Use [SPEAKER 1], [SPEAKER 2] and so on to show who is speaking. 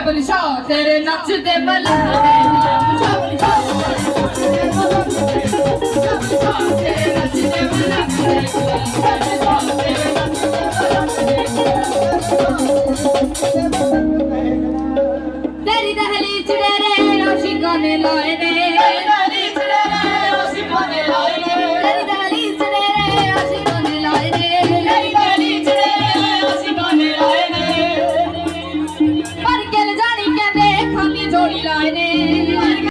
[SPEAKER 1] ਨੱਚਦੇ ਰਗਦਾ ਤੇਰੇ ਨੱਚਦੇ ਮਲੰਗੜੇ ਰਗਦਾ ਗਿਆ ਨੱਚਦੇ ਮਲੰਗੜੇ ਤੇਰੇ ਨੱਚਦੇ ਮਲੰਗੜੇ ਤੇਰੇ ਨੱਚਦੇ ਮਲੰਗੜੇ ਤੇਰੀ ਦਹਲੀ ਚੜੇ ਡੇਰੇ ਆਸ਼ਿਕਾਂ ਨੇ ਲਾਏ ਨੇ। storyline.